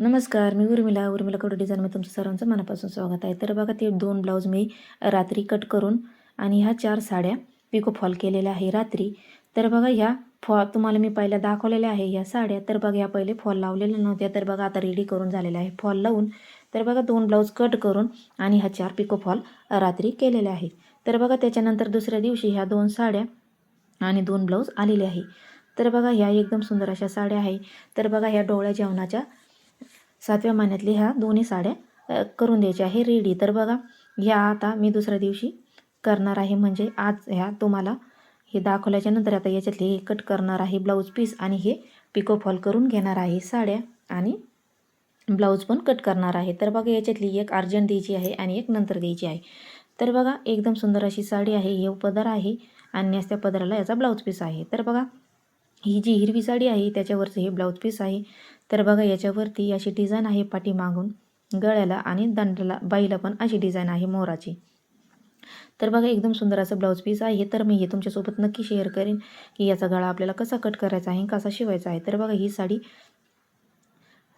नमस्कार मी उर्मिला. उर्मिला कडू डिझाईनमध्ये तुमचं सर्वांचं मनापासून स्वागत आहे. तर बघा ते दोन ब्लाऊज मी रात्री कट करून आणि ह्या चार साड्या पिको फॉल केलेल्या आहे रात्री. तर बघा ह्या फॉ तुम्हाला मी पहिल्या दाखवलेल्या आहे ह्या साड्या. तर बघा ह्या पहिले फॉल लावलेल्या नव्हत्या. तर बघा आता रेडी करून झालेल्या आहे फॉल लावून. तर बघा दोन ब्लाऊज कट करून आणि ह्या चार पिको फॉल रात्री केलेल्या आहे तर बघा त्याच्यानंतर दुसऱ्या दिवशी ह्या दोन साड्या आणि दोन ब्लाऊज आलेले आहे. तर बघा ह्या एकदम सुंदर अशा साड्या आहे. तर बघा ह्या डोळ्या जेवणाच्या सातव्या महिन्यातली ह्या दोन्ही साड्या करून द्यायच्या आहे रेडी तर बघा ह्या आता मी दुसऱ्या दिवशी करणार आहे म्हणजे आज ह्या तुम्हाला हे दाखवल्याच्या नंतर आता याच्यातले हे कट करणार आहे ब्लाऊज पीस आणि हे पिको फॉल करून घेणार आहे साड्या आणि ब्लाऊज पण कट करणार आहे. तर बघा याच्यातली एक अर्जंट द्यायची आहे आणि एक नंतर द्यायची आहे. तर बघा एकदम सुंदर अशी साडी आहे हे पदर आहे आणि त्या पदराला याचा ब्लाऊज पीस आहे. तर बघा ही जी हिरवी साडी आहे त्याच्यावरचं हे ब्लाऊज पीस आहे. तर बघा याच्यावरती अशी डिझाईन आहे पाठीमागून गळ्याला आणि दंडाला. बाईला पण अशी डिझाईन आहे मोराची. तर बघा एकदम सुंदर असं ब्लाऊज पीस आहे. तर मी हे तुमच्यासोबत नक्की शेअर करेन की याचा गळा आपल्याला कसा कट करायचा आहे कसा शिवायचा आहे. तर बघा ही साडी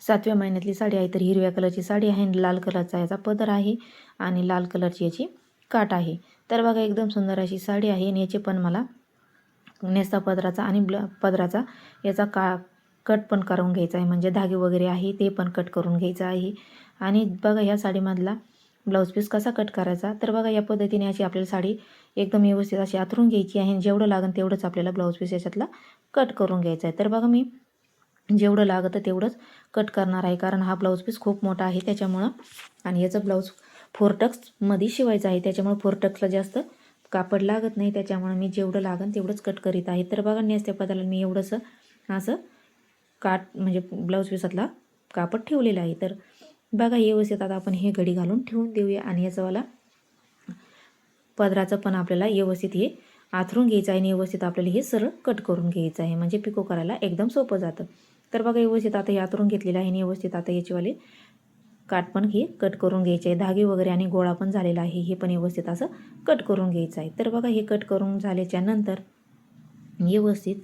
सातव्या महिन्यातली साडी आहे. तर हिरव्या कलरची साडी आहे आणि लाल कलरचा याचा पदर आहे आणि लाल कलरची याची काट आहे. तर बघा एकदम सुंदर अशी साडी आहे आणि याची पण मला नेसा पदराचा आणि ब्ल पदराचा याचा का कट पण करून घ्यायचा आहे. म्हणजे धागे वगैरे आहे ते पण कट करून घ्यायचं आहे. आणि बघा ह्या साडीमधला ब्लाऊज पीस कसा कट करायचा? तर बघा या पद्धतीने अशी आपल्याला साडी एकदम व्यवस्थित अशी आथरून घ्यायची आहे. आणि जेवढं लागेल तेवढंच आपल्याला ब्लाऊज पीस याच्यातला कट करून घ्यायचा आहे. तर बघा मी जेवढं लागतं तेवढंच कट करणार आहे. कारण हा ब्लाऊज पीस खूप मोठा आहे. त्याच्यामुळं आणि याचं ब्लाऊज फोरटक्समध्ये शिवायचं आहे. त्याच्यामुळं फोरटक्सला जास्त कापड लागत नाही. त्याच्यामुळं मी जेवढं लागेल तेवढंच कट करीत आहे. तर बघा नेसत्या पदाला मी एवढंसं असं काट म्हणजे ब्लाऊज पिसातला कापड ठेवलेला आहे. तर बघा व्यवस्थित आता आपण हे घडी घालून ठेवून देऊया आणि याचंवाला पदराचं पण आपल्याला व्यवस्थित हे आथरून घ्यायचं आहे आणि व्यवस्थित आपल्याला हे सरळ कट करून घ्यायचं आहे. म्हणजे पिको करायला एकदम सोपं जातं. तर बघा व्यवस्थित आता हे आथरून घेतलेलं आहे आणि व्यवस्थित आता याचेवाले काट पण हे कट करून घ्यायचे आहे. धागे वगैरे आणि गोळा पण झालेला आहे. हे पण व्यवस्थित असं कट करून घ्यायचं आहे. तर बघा हे कट करून झाल्याच्यानंतर व्यवस्थित.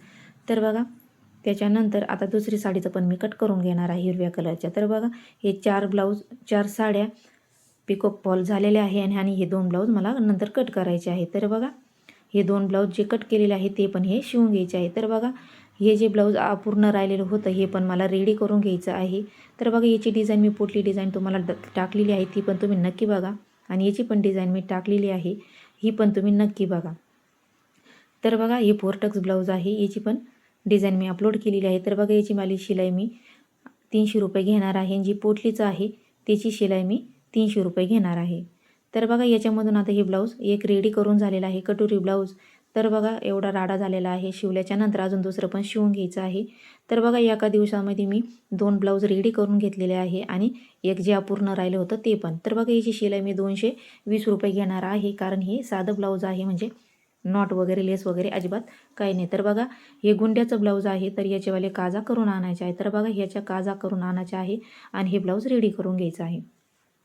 तर बघा त्याच्यानंतर आता दुसरी साडीचं पण मी कट करून घेणार आहे हिरव्या कलरच्या. तर बघा हे चार ब्लाऊज चार साड्या पिको फॉल झालेल्या आहे आणि आणि हे दोन ब्लाऊज मला नंतर कट करायचे आहे. तर बघा हे दोन ब्लाऊज जे कट केलेले आहे ते पण हे शिवून घ्यायचे आहे. तर बघा हे जे ब्लाऊज अपूर्ण राहिलेलं होतं हे पण मला रेडी करून घ्यायचं आहे. तर बघा याची डिझाईन मी पोटली डिझाईन तुम्हाला ड टाकलेली आहे ती पण तुम्ही नक्की बघा. आणि याची पण डिझाईन मी टाकलेली आहे ही पण तुम्ही नक्की बघा. तर बघा हे फोरटक्स ब्लाऊज आहे याची पण डिझाईन मी अपलोड केलेली आहे. तर बघा याची माली शिलाई मी तीनशे रुपये घेणार आहे. जी पोटलीचं आहे त्याची शिलाई मी तीनशे रुपये घेणार आहे. तर बघा याच्यामधून आता हे ब्लाऊज एक रेडी करून झालेला आहे कटोरी ब्लाऊज. तर बघा एवढा राडा झालेला आहे. शिवल्याच्या नंतर अजून दुसरं पण शिवून घ्यायचं आहे. तर बघा एका दिवसामध्ये मी दोन ब्लाऊज रेडी करून घेतलेले आहे आणि एक जे अपूर्ण राहिलं होतं ते पण. तर बघा याची शिलाई मी दोनशे वीस रुपये घेणार आहे. कारण हे साधं ब्लाऊज आहे म्हणजे नॉट वगैरे लेस वगैरे अजिबात काही नाही. तर बघा हे गुंड्याचं ब्लाऊज आहे तर याचेवाले काजा करून आणायचे आहे. तर बघा ह्याच्या काजा करून आणायचे आहे आणि हे ब्लाऊज रेडी करून घ्यायचं आहे.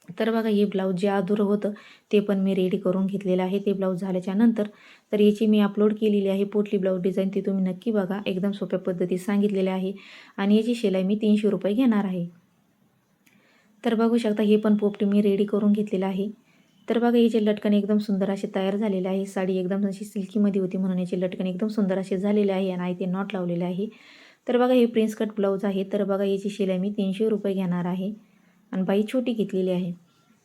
तर बघा हे ब्लाऊज जे अधुरं होतं ते पण मी रेडी करून घेतलेलं आहे. ते ब्लाऊज झाल्याच्यानंतर तर याची मी अपलोड केलेली आहे पोटली ब्लाऊज डिझाईन ती तुम्ही नक्की बघा. एकदम सोप्या पद्धतीत सांगितलेले आहे. आणि याची शिलाई मी तीनशे रुपये घेणार आहे. तर बघू शकता हे पण पोपटी मी रेडी करून घेतलेलं आहे. तर बघा याचे लटकन एकदम सुंदर असे तयार झालेले आहे. साडी एकदम अशी सिल्कीमध्ये होती म्हणून याची लटकन एकदम सुंदर असे झालेले आहे आणि ते नॉट लावलेले आहे. तर बघा हे प्रिन्स कट ब्लाऊज आहे. तर बघा याची शिलाई मी तीनशे रुपये घेणार आहे आणि बाई छोटी घेतलेली आहे.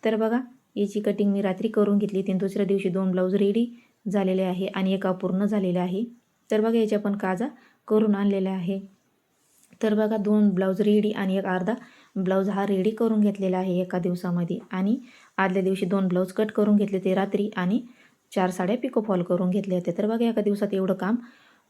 तर बघा याची कटिंग मी रात्री करून घेतली. तीन दुसऱ्या दिवशी दोन ब्लाऊज रेडी झालेले आहे आणि एका पूर्ण झालेले आहे. तर बघा याच्या पण काजा करून आणलेल्या आहे. तर बघा दोन ब्लाऊज रेडी आणि एक अर्धा ब्लाऊज हा रेडी करून घेतलेला आहे एका दिवसामध्ये. आणि आदल्या दिवशी दोन ब्लाऊज कट करून घेतले ते रात्री आणि चार साड्या पिको फॉल करून घेतले होते. तर बघा एका दिवसात एवढं काम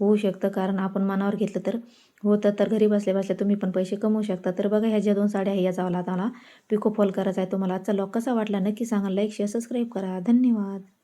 होऊ शकतं. कारण आपण मनावर घेतलं तर होतं. तर घरी बसल्या बसल्या तुम्ही पण पैसे कमवू शकता. तर बघा ह्या ज्या दोन साड्या आहे याचा मला मला पिको फॉल करायचा आहे. तुम्हाला आजचा लॉक कसा वाटला नक्की सांगा. लाईक शेअर सबस्क्राईब करा. धन्यवाद.